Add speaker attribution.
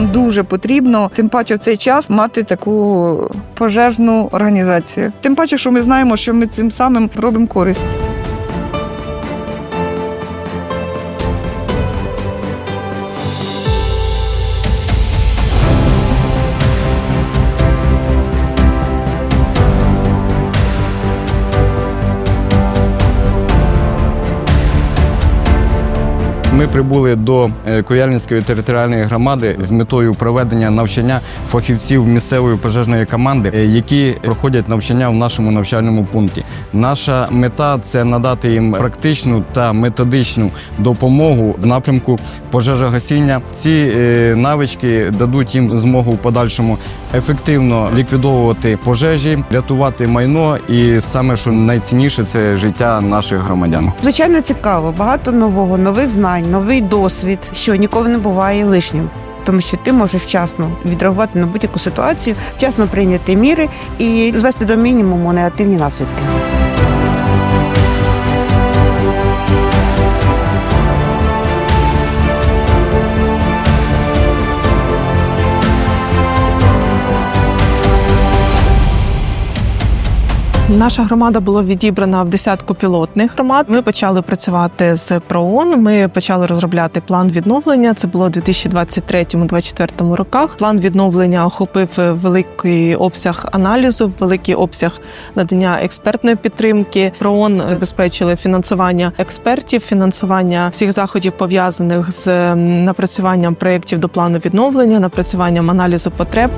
Speaker 1: нам дуже потрібно, тим паче в цей час мати таку пожежну організацію. Тим паче, що ми знаємо, що ми цим самим робимо користь.
Speaker 2: Ми прибули до е, Куяльницької територіальної громади з метою проведення навчання фахівців місцевої пожежної команди, е, які проходять навчання в нашому навчальному пункті. Наша мета це надати їм практичну та методичну допомогу в напрямку пожежогасіння. Ці е, навички дадуть їм змогу в подальшому ефективно ліквідовувати пожежі, рятувати майно, і саме що найцінніше це життя наших громадян.
Speaker 3: Звичайно, цікаво, багато нового, нових знань, новий досвід, що ніколи не буває лишнім. Тому що ти можеш вчасно відреагувати на будь-яку ситуацію, вчасно прийняти міри і звести до мінімуму негативні наслідки.
Speaker 4: Наша громада була відібрана в десятку пілотних громад. Ми почали працювати з ПРООН, Ми почали розробляти план відновлення. Це було у 2023-2024 роках. План відновлення охопив великий обсяг аналізу, великий обсяг надання експертної підтримки. ПРООН забезпечили фінансування експертів, фінансування всіх заходів пов'язаних з напрацюванням проєктів до плану відновлення, напрацюванням аналізу потреб.